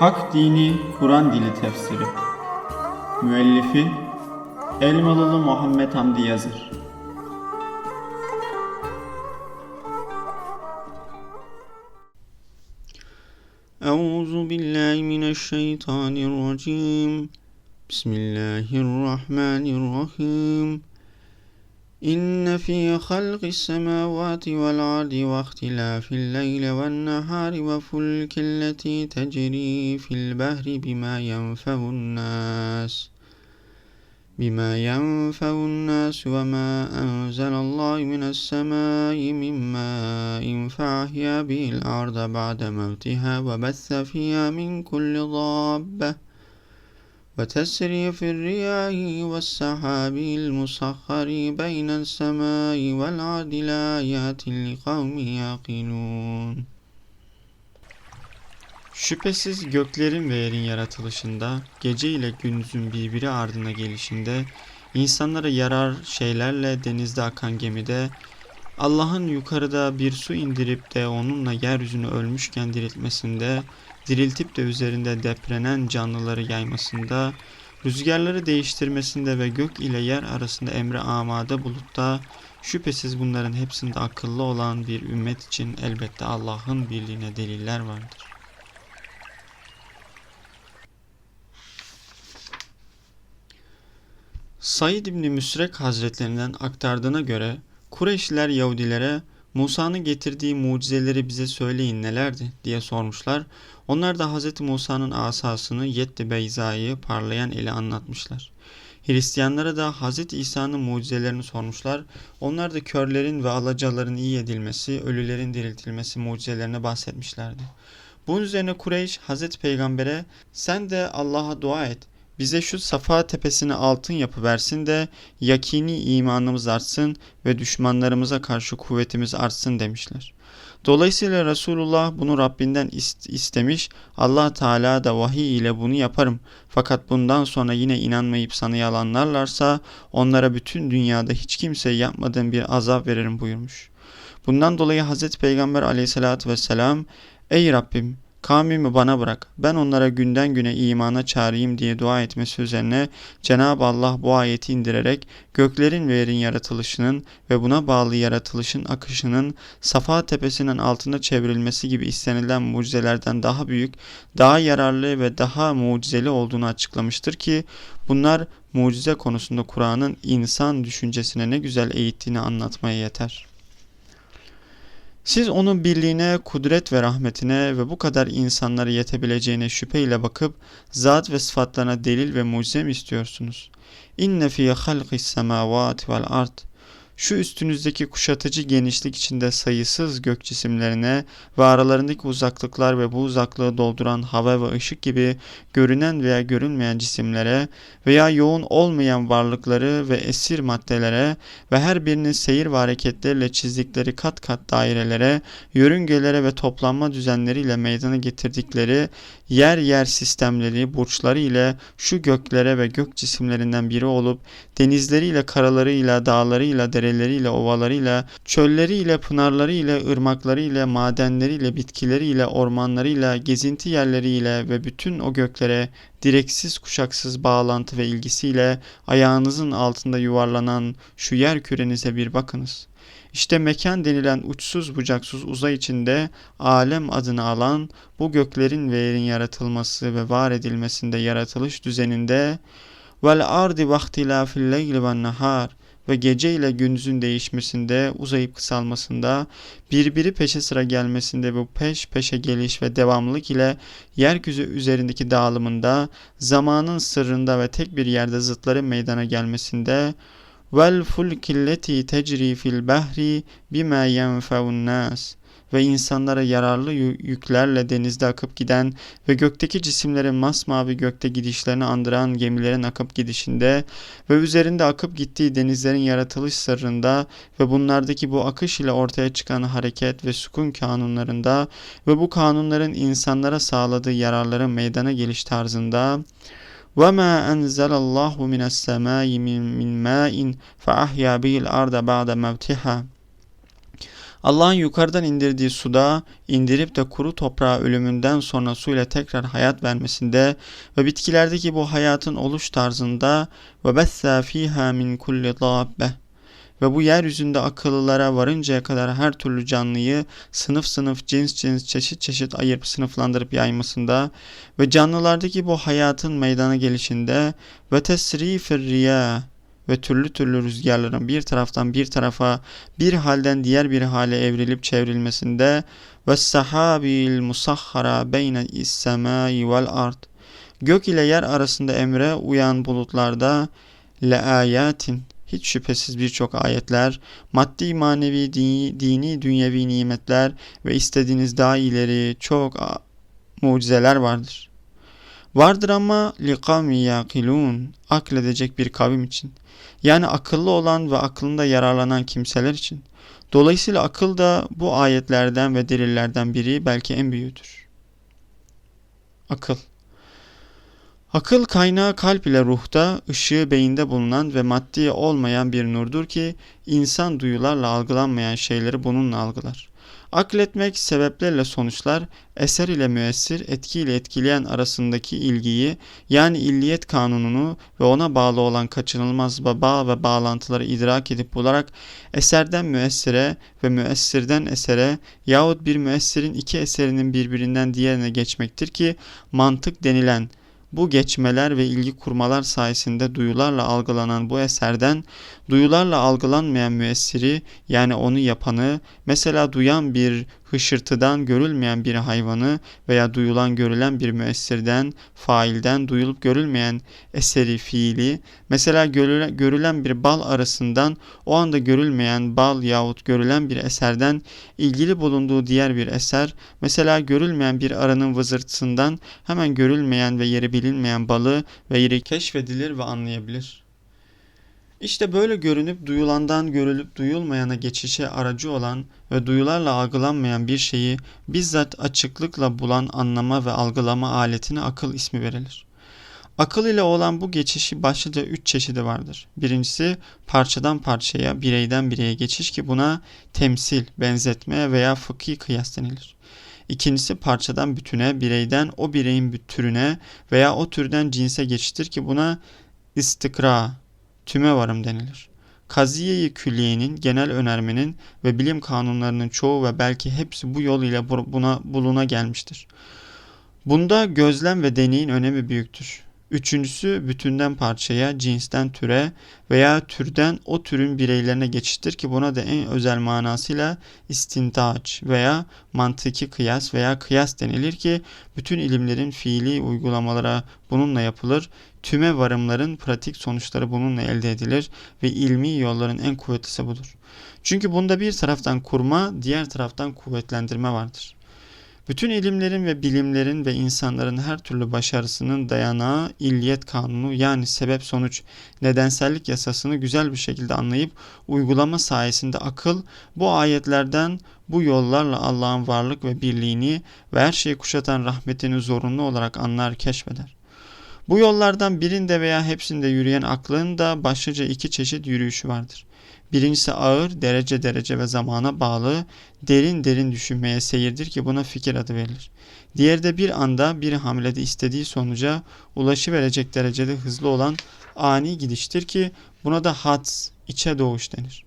Hak Dini Kur'an Dili Tefsiri. Müellifi Elmalılı Muhammed Hamdi Yazır. Euzu billahi mineşşeytanirracim. Bismillahirrahmanirrahim. إن في خلق السماوات والأرض واختلاف الليل والنهار وفلك التي تجري في البحر بما ينفع الناس بما ينفع الناس وما أنزل الله من السماء من ماء فأحيا به الأرض بعد موتها وبث فيها من كل ضابة. وتسريف الرياح والسحاب المسخر بين السماء والأرض لآيات لقوم يعقلون Şüphesiz göklerin ve yerin yaratılışında, gece ile gündüzün birbiri ardına gelişinde, insanlara yarar şeylerle denizde akan gemide, Allah'ın yukarıda bir su indirip de onunla yeryüzünü ölmüşken diriltmesinde, diriltip de üzerinde deprenen canlıları yaymasında, rüzgarları değiştirmesinde ve gök ile yer arasında emre amade bulutta, şüphesiz bunların hepsinde akıllı olan bir ümmet için elbette Allah'ın birliğine deliller vardır. Said İbni Müsrek Hazretlerinden aktardığına göre Kureyşliler Yahudilere Musa'nın getirdiği mucizeleri bize söyleyin nelerdi diye sormuşlar. Onlar da Hz. Musa'nın asasını Yetti Beyza'yı parlayan eli anlatmışlar. Hristiyanlara da Hz. İsa'nın mucizelerini sormuşlar. Onlar da körlerin ve alacaların iyi edilmesi, ölülerin diriltilmesi mucizelerine bahsetmişlerdi. Bunun üzerine Kureyş Hz. Peygamber'e sen de Allah'a dua et. Bize şu Safa tepesini altın yapıversin de yakini imanımız artsın ve düşmanlarımıza karşı kuvvetimiz artsın demişler. Dolayısıyla Resulullah bunu Rabbinden ist- istemiş. Allah Teala da vahiy ile bunu yaparım. Fakat bundan sonra yine inanmayıp sana yalanlarlarsa onlara bütün dünyada hiç kimseye yapmadığım bir azap veririm buyurmuş. Bundan dolayı Hazreti Peygamber aleyhissalatü vesselam Ey Rabbim Kavmimi bana bırak. Ben onlara günden güne imana çağırayım diye dua etmesi üzerine Cenab-ı Allah bu ayeti indirerek göklerin ve yerin yaratılışının ve buna bağlı yaratılışın akışının Safa tepesinin altında çevrilmesi gibi istenilen mucizelerden daha büyük, daha yararlı ve daha mucizeli olduğunu açıklamıştır ki bunlar mucize konusunda Kur'an'ın insan düşüncesine ne güzel eğittiğini anlatmaya yeter. Siz onun birliğine, kudret ve rahmetine ve bu kadar insanlara yetebileceğine şüpheyle bakıp zat ve sıfatlarına delil ve mucize mi istiyorsunuz? İnne fî halqis semâvâti vel ard. Şu üstünüzdeki kuşatıcı genişlik içinde sayısız gök cisimlerine ve aralarındaki uzaklıklar ve bu uzaklığı dolduran hava ve ışık gibi görünen veya görünmeyen cisimlere veya yoğun olmayan varlıkları ve esir maddelere ve her birinin seyir ve hareketleriyle çizdikleri kat kat dairelere, yörüngelere ve toplanma düzenleriyle meydana getirdikleri yer yer sistemleri, burçları ile şu göklere ve gök cisimlerinden biri olup denizleriyle, karalarıyla, dağlarıyla, dereleriyle, ovalarıyla, çölleriyle, pınarlarıyla, ırmaklarıyla, madenleriyle, bitkileriyle, ormanlarıyla, gezinti yerleriyle ve bütün o göklere direksiz kuşaksız bağlantı ve ilgisiyle ayağınızın altında yuvarlanan şu yer kürenize bir bakınız. İşte mekan denilen uçsuz bucaksız uzay içinde alem adını alan bu göklerin ve yerin yaratılması ve var edilmesinde yaratılış düzeninde vel ardi vaktilafil leyli ve nahar ve gece ile gündüzün değişmesinde, uzayıp kısalmasında, birbiri peşe sıra gelmesinde bu peş peşe geliş ve devamlılık ile yeryüzü üzerindeki dağılımında, zamanın sırrında ve tek bir yerde zıtların meydana gelmesinde, vel fulkilleti tecri fil bahri bima yenfe'un nas ve insanlara yararlı yü- yüklerle denizde akıp giden ve gökteki cisimlerin masmavi gökte gidişlerini andıran gemilerin akıp gidişinde ve üzerinde akıp gittiği denizlerin yaratılış sırrında ve bunlardaki bu akış ile ortaya çıkan hareket ve sükun kanunlarında ve bu kanunların insanlara sağladığı yararların meydana geliş tarzında وَمَا أَنْزَلَ اللّٰهُ مِنَ السَّمَاءِ مِنْ, مِنْ مَاءٍ فَأَحْيَا بِهِ الْأَرْضَ بَعْدَ مَوْتِهَا Allah'ın yukarıdan indirdiği suda indirip de kuru toprağa ölümünden sonra suyla tekrar hayat vermesinde ve bitkilerdeki bu hayatın oluş tarzında ve bessa fiha min kulli dabbe. ve bu yeryüzünde akıllılara varıncaya kadar her türlü canlıyı sınıf sınıf, cins cins, çeşit çeşit ayırıp sınıflandırıp yaymasında ve canlılardaki bu hayatın meydana gelişinde ve tesrifir riyah ve türlü türlü rüzgarların bir taraftan bir tarafa bir halden diğer bir hale evrilip çevrilmesinde ve sahabil musahhara beyne is-semai vel ard gök ile yer arasında emre uyan bulutlarda le ayatin hiç şüphesiz birçok ayetler, maddi manevi dini, dini dünyevi nimetler ve istediğiniz daha ileri çok mucizeler vardır. Vardır ama liqami yakilun akledecek bir kavim için. Yani akıllı olan ve aklında yararlanan kimseler için. Dolayısıyla akıl da bu ayetlerden ve delillerden biri belki en büyüğüdür. Akıl Akıl kaynağı kalp ile ruhta, ışığı beyinde bulunan ve maddi olmayan bir nurdur ki insan duyularla algılanmayan şeyleri bununla algılar. Akletmek sebeplerle sonuçlar, eser ile müessir, etki ile etkileyen arasındaki ilgiyi yani illiyet kanununu ve ona bağlı olan kaçınılmaz bağ ve bağlantıları idrak edip bularak eserden müessire ve müessirden esere yahut bir müessirin iki eserinin birbirinden diğerine geçmektir ki mantık denilen bu geçmeler ve ilgi kurmalar sayesinde duyularla algılanan bu eserden duyularla algılanmayan müessiri yani onu yapanı mesela duyan bir hışırtıdan görülmeyen bir hayvanı veya duyulan görülen bir müessirden, failden duyulup görülmeyen eseri fiili mesela görülen, bir bal arasından o anda görülmeyen bal yahut görülen bir eserden ilgili bulunduğu diğer bir eser mesela görülmeyen bir arının vızırtısından hemen görülmeyen ve yeri bilinmeyen balı ve yeri keşfedilir ve anlayabilir. İşte böyle görünüp duyulandan görülüp duyulmayana geçişe aracı olan ve duyularla algılanmayan bir şeyi bizzat açıklıkla bulan anlama ve algılama aletine akıl ismi verilir. Akıl ile olan bu geçişi başlıca üç çeşidi vardır. Birincisi parçadan parçaya, bireyden bireye geçiş ki buna temsil, benzetme veya fıkhi kıyas denilir. İkincisi parçadan bütüne, bireyden o bireyin bir türüne veya o türden cinse geçiştir ki buna istikra, tüme varım denilir. Kaziye-i külliyenin, genel önermenin ve bilim kanunlarının çoğu ve belki hepsi bu yol ile buna buluna gelmiştir. Bunda gözlem ve deneyin önemi büyüktür. Üçüncüsü bütünden parçaya, cinsten türe veya türden o türün bireylerine geçiştir ki buna da en özel manasıyla istintaç veya mantıki kıyas veya kıyas denilir ki bütün ilimlerin fiili uygulamalara bununla yapılır. Tüme varımların pratik sonuçları bununla elde edilir ve ilmi yolların en kuvvetlisi budur. Çünkü bunda bir taraftan kurma, diğer taraftan kuvvetlendirme vardır. Bütün ilimlerin ve bilimlerin ve insanların her türlü başarısının dayanağı illiyet kanunu yani sebep sonuç nedensellik yasasını güzel bir şekilde anlayıp uygulama sayesinde akıl bu ayetlerden bu yollarla Allah'ın varlık ve birliğini ve her şeyi kuşatan rahmetini zorunlu olarak anlar keşfeder. Bu yollardan birinde veya hepsinde yürüyen aklın da başlıca iki çeşit yürüyüşü vardır. Birincisi ağır, derece derece ve zamana bağlı, derin derin düşünmeye seyirdir ki buna fikir adı verilir. Diğeri de bir anda bir hamlede istediği sonuca ulaşıverecek derecede hızlı olan ani gidiştir ki buna da hats, içe doğuş denir.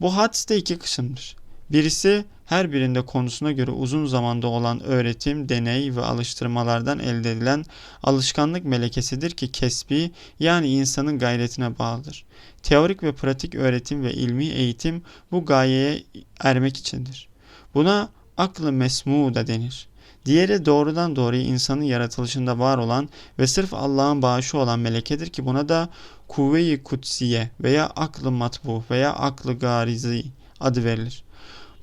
Bu hats da iki kısımdır. Birisi her birinde konusuna göre uzun zamanda olan öğretim, deney ve alıştırmalardan elde edilen alışkanlık melekesidir ki kesbi yani insanın gayretine bağlıdır. Teorik ve pratik öğretim ve ilmi eğitim bu gayeye ermek içindir. Buna aklı mesmu da denir. Diğeri doğrudan doğruya insanın yaratılışında var olan ve sırf Allah'ın bağışı olan melekedir ki buna da kuvve-i kutsiye veya aklı matbu veya aklı garizi adı verilir.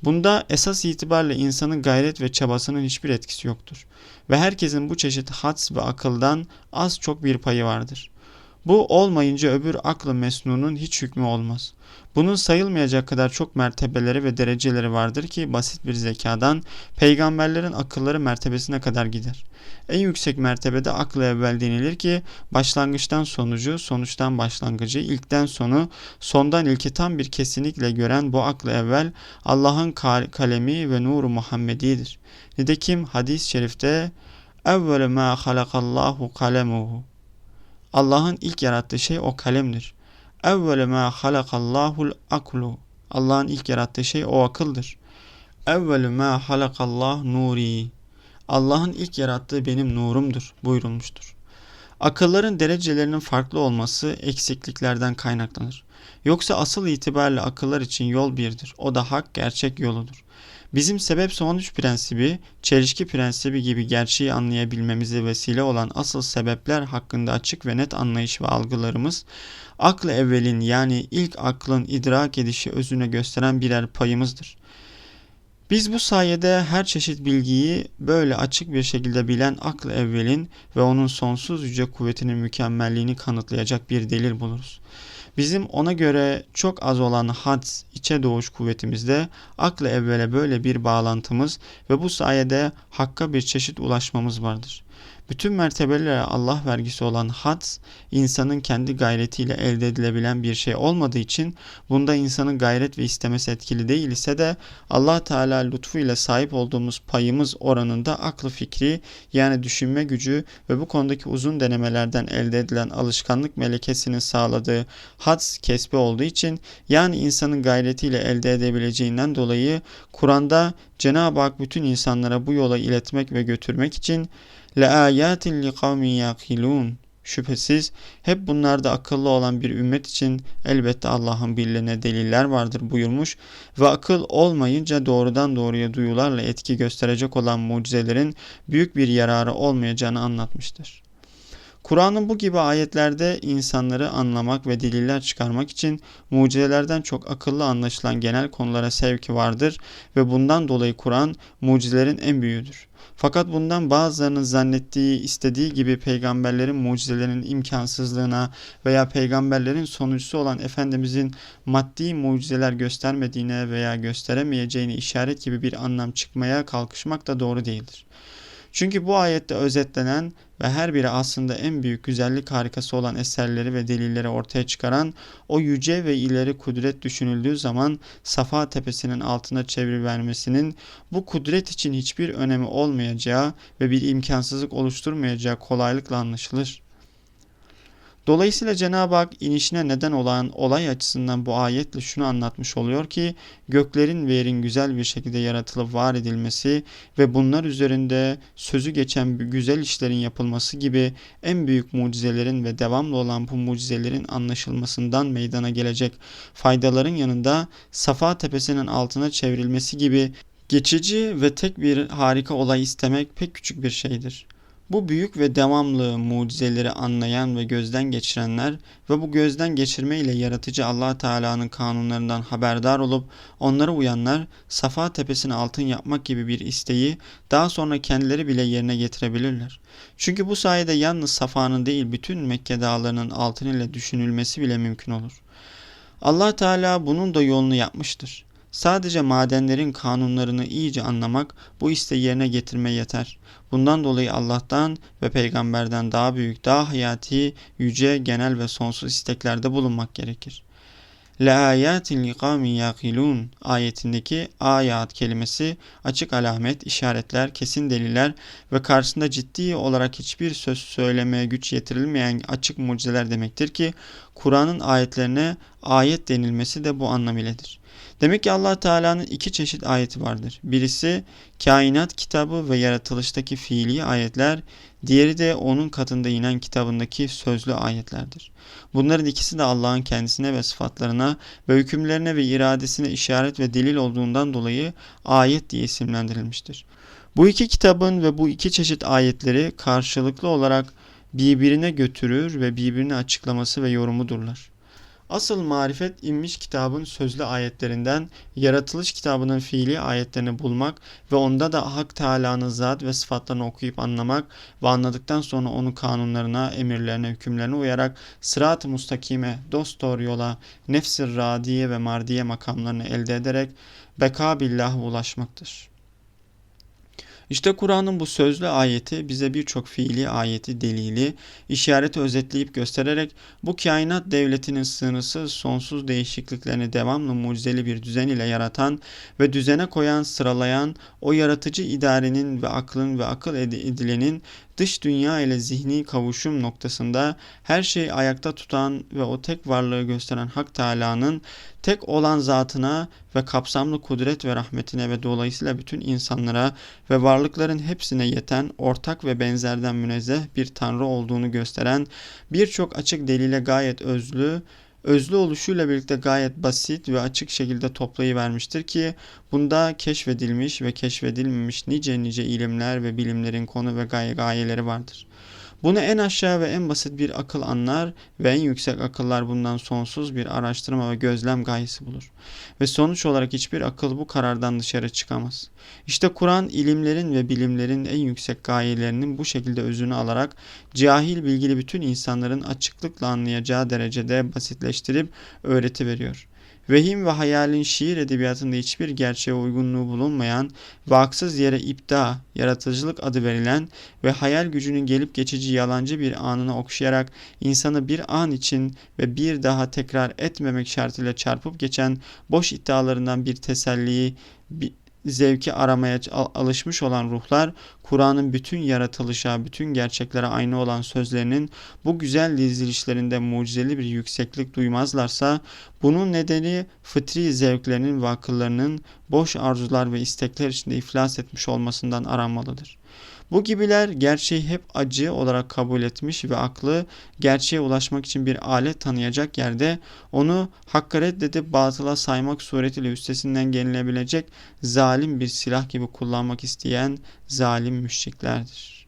Bunda esas itibariyle insanın gayret ve çabasının hiçbir etkisi yoktur. Ve herkesin bu çeşit hats ve akıldan az çok bir payı vardır. Bu olmayınca öbür aklı mesnunun hiç hükmü olmaz. Bunun sayılmayacak kadar çok mertebeleri ve dereceleri vardır ki basit bir zekadan peygamberlerin akılları mertebesine kadar gider. En yüksek mertebede aklı evvel denilir ki başlangıçtan sonucu, sonuçtan başlangıcı, ilkten sonu, sondan ilki tam bir kesinlikle gören bu aklı evvel Allah'ın kalemi ve nuru Muhammedidir. Nitekim hadis-i şerifte evvele ma halakallahu kalemuhu Allah'ın ilk yarattığı şey o kalemdir. Evvele ma halakallahul aklu. Allah'ın ilk yarattığı şey o akıldır. Evvelu ma halakallah nuri. Allah'ın ilk yarattığı benim nurumdur buyurulmuştur. Akılların derecelerinin farklı olması eksikliklerden kaynaklanır. Yoksa asıl itibariyle akıllar için yol birdir. O da hak gerçek yoludur. Bizim sebep sonuç prensibi, çelişki prensibi gibi gerçeği anlayabilmemize vesile olan asıl sebepler hakkında açık ve net anlayış ve algılarımız, aklı evvelin yani ilk aklın idrak edişi özüne gösteren birer payımızdır. Biz bu sayede her çeşit bilgiyi böyle açık bir şekilde bilen aklı evvelin ve onun sonsuz yüce kuvvetinin mükemmelliğini kanıtlayacak bir delil buluruz. Bizim ona göre çok az olan had, içe doğuş kuvvetimizde aklı evvele böyle bir bağlantımız ve bu sayede hakka bir çeşit ulaşmamız vardır. Bütün mertebelere Allah vergisi olan had, insanın kendi gayretiyle elde edilebilen bir şey olmadığı için bunda insanın gayret ve istemesi etkili değil ise de Allah Teala lütfu ile sahip olduğumuz payımız oranında aklı fikri yani düşünme gücü ve bu konudaki uzun denemelerden elde edilen alışkanlık melekesinin sağladığı had kesbi olduğu için yani insanın gayretiyle elde edebileceğinden dolayı Kur'an'da Cenab-ı Hak bütün insanlara bu yola iletmek ve götürmek için Le ayatin li. Şüphesiz hep bunlarda akıllı olan bir ümmet için elbette Allah'ın birliğine deliller vardır buyurmuş ve akıl olmayınca doğrudan doğruya duyularla etki gösterecek olan mucizelerin büyük bir yararı olmayacağını anlatmıştır. Kur'an'ın bu gibi ayetlerde insanları anlamak ve deliller çıkarmak için mucizelerden çok akıllı anlaşılan genel konulara sevki vardır ve bundan dolayı Kur'an mucizelerin en büyüğüdür. Fakat bundan bazılarının zannettiği, istediği gibi peygamberlerin mucizelerinin imkansızlığına veya peygamberlerin sonuçta olan Efendimizin maddi mucizeler göstermediğine veya gösteremeyeceğine işaret gibi bir anlam çıkmaya kalkışmak da doğru değildir. Çünkü bu ayette özetlenen ve her biri aslında en büyük güzellik harikası olan eserleri ve delilleri ortaya çıkaran o yüce ve ileri kudret düşünüldüğü zaman Safa tepesinin altına çevirivermesinin bu kudret için hiçbir önemi olmayacağı ve bir imkansızlık oluşturmayacağı kolaylıkla anlaşılır. Dolayısıyla Cenab-ı Hak inişine neden olan olay açısından bu ayetle şunu anlatmış oluyor ki göklerin ve yerin güzel bir şekilde yaratılıp var edilmesi ve bunlar üzerinde sözü geçen güzel işlerin yapılması gibi en büyük mucizelerin ve devamlı olan bu mucizelerin anlaşılmasından meydana gelecek faydaların yanında Safa tepesinin altına çevrilmesi gibi geçici ve tek bir harika olay istemek pek küçük bir şeydir. Bu büyük ve devamlı mucizeleri anlayan ve gözden geçirenler ve bu gözden geçirme ile yaratıcı Allah Teala'nın kanunlarından haberdar olup onlara uyanlar Safa tepesini altın yapmak gibi bir isteği daha sonra kendileri bile yerine getirebilirler. Çünkü bu sayede yalnız Safa'nın değil bütün Mekke dağlarının altın ile düşünülmesi bile mümkün olur. Allah Teala bunun da yolunu yapmıştır. Sadece madenlerin kanunlarını iyice anlamak bu isteği yerine getirme yeter. Bundan dolayı Allah'tan ve peygamberden daha büyük, daha hayati, yüce, genel ve sonsuz isteklerde bulunmak gerekir. Li kavmin yaqilun ayetindeki ayat kelimesi açık alamet, işaretler, kesin deliller ve karşısında ciddi olarak hiçbir söz söylemeye güç yetirilmeyen açık mucizeler demektir ki Kur'an'ın ayetlerine ayet denilmesi de bu anlam iledir. Demek ki Allah Teala'nın iki çeşit ayeti vardır. Birisi kainat kitabı ve yaratılıştaki fiili ayetler, diğeri de onun katında inen kitabındaki sözlü ayetlerdir. Bunların ikisi de Allah'ın kendisine ve sıfatlarına ve hükümlerine ve iradesine işaret ve delil olduğundan dolayı ayet diye isimlendirilmiştir. Bu iki kitabın ve bu iki çeşit ayetleri karşılıklı olarak birbirine götürür ve birbirini açıklaması ve yorumudurlar. Asıl marifet inmiş kitabın sözlü ayetlerinden yaratılış kitabının fiili ayetlerini bulmak ve onda da Hak Teala'nın zat ve sıfatlarını okuyup anlamak ve anladıktan sonra onun kanunlarına, emirlerine, hükümlerine uyarak sırat-ı mustakime, dost doğru yola, nefs-i radiye ve mardiye makamlarını elde ederek beka billah'a ulaşmaktır. İşte Kur'an'ın bu sözlü ayeti bize birçok fiili ayeti delili, işareti özetleyip göstererek bu kainat devletinin sınırsız sonsuz değişikliklerini devamlı mucizeli bir düzen ile yaratan ve düzene koyan, sıralayan, o yaratıcı idarenin ve aklın ve akıl ed- edilenin dış dünya ile zihni kavuşum noktasında her şeyi ayakta tutan ve o tek varlığı gösteren Hak Teala'nın tek olan zatına ve kapsamlı kudret ve rahmetine ve dolayısıyla bütün insanlara ve varlıkların hepsine yeten, ortak ve benzerden münezzeh bir tanrı olduğunu gösteren birçok açık delile gayet özlü, özlü oluşuyla birlikte gayet basit ve açık şekilde toplayıvermiştir ki bunda keşfedilmiş ve keşfedilmemiş nice nice ilimler ve bilimlerin konu ve gaye gayeleri vardır. Bunu en aşağı ve en basit bir akıl anlar ve en yüksek akıllar bundan sonsuz bir araştırma ve gözlem gayesi bulur. Ve sonuç olarak hiçbir akıl bu karardan dışarı çıkamaz. İşte Kur'an ilimlerin ve bilimlerin en yüksek gayelerinin bu şekilde özünü alarak cahil bilgili bütün insanların açıklıkla anlayacağı derecede basitleştirip öğreti veriyor. Vehim ve hayalin şiir edebiyatında hiçbir gerçeğe uygunluğu bulunmayan ve haksız yere ipta, yaratıcılık adı verilen ve hayal gücünün gelip geçici yalancı bir anına okşayarak insanı bir an için ve bir daha tekrar etmemek şartıyla çarpıp geçen boş iddialarından bir teselliyi, zevki aramaya al- alışmış olan ruhlar Kur'an'ın bütün yaratılışa, bütün gerçeklere aynı olan sözlerinin bu güzel dizilişlerinde mucizeli bir yükseklik duymazlarsa bunun nedeni fıtri zevklerinin ve akıllarının boş arzular ve istekler içinde iflas etmiş olmasından aranmalıdır. Bu gibiler gerçeği hep acı olarak kabul etmiş ve aklı gerçeğe ulaşmak için bir alet tanıyacak yerde onu hakka reddedip batıla saymak suretiyle üstesinden gelinebilecek zalim bir silah gibi kullanmak isteyen zalim müşriklerdir.